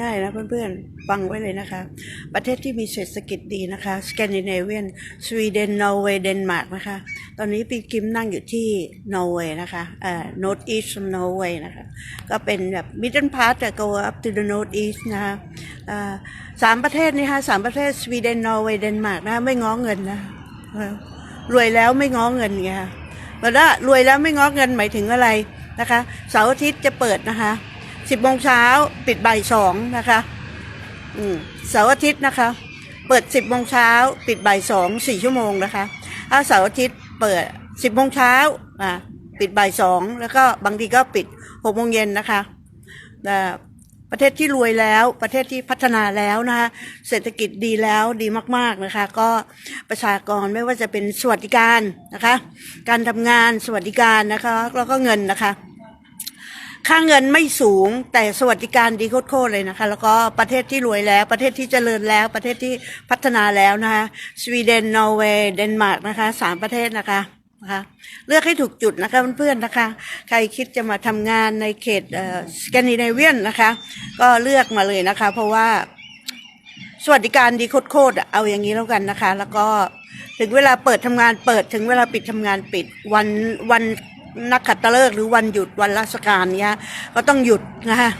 ง่ายๆนะเพื่อนๆ ฟังไว้เลยนะคะ ประเทศที่มีเศรษฐกิจดีนะคะสแกนดิเนเวียนสวีเดนนอร์เวย์เดนมาร์กนะคะตอนนี้ปีกิมนั่งอยู่ที่นอร์เวย์นะคะเอ่อ north east of Norway นะคะก็เป็นแบบ middle part แต่ go up to the north east นะคะอ่าสามประเทศนี้ค่ะสามประเทศสวีเดนนอร์เวย์เดนมาร์กนะคะไม่ง้อเงินนะรวยแล้วไม่ง้อเงินไงค่ะแต่ว่ารวยแล้วไม่ง้อเงินหมายถึงอะไรนะคะเสาร์อาทิตย์จะเปิดนะคะ สิบโมงเช้าปิดบ่ายสองนะคะอืมเสาร์อาทิตย์นะคะ เปิดสิบโมงเช้าปิดบ่ายสองสี่ชั่วโมงนะคะถ้าเสาร์อาทิตย์เปิดสิบโมงเช้าอ่าปิดบ่ายสองแล้วก็บางทีก็ปิดหกโมงเย็นนะคะประเทศที่รวยแล้วประเทศที่พัฒนาแล้วนะคะเศรษฐกิจดีแล้วดีมากๆนะคะ ก็ประชากรไม่ว่าจะเป็นสวัสดิการนะคะ การทำงานสวัสดิการนะคะแล้วก็เงินนะคะ ค่าเงินไม่สูงแต่สวัสดิการดีโคตรเลยนะคะ แล้วก็ประเทศที่รวยแล้ว ประเทศที่เจริญแล้ว ประเทศที่พัฒนาแล้วนะคะสวีเดนนอร์เวย์เดนมาร์กนะคะสามประเทศนะคะนะคะเลือกให้ถูกจุดนะคะเพื่อนๆนะคะ ใครคิดจะมาทำงานในเขตสแกนดิเนเวียนนะคะ ก็เลือกมาเลยนะคะ เพราะว่าสวัสดิการดีโคตรเอาอย่างนี้แล้วกันนะคะ แล้วก็ถึงเวลาเปิดทำงานเปิดถึงเวลาปิดทำงานปิดวันวัน นักขัตฤกษ์หรือวันหยุดวันราชการเนี้ยก็ต้องหยุดนะคะ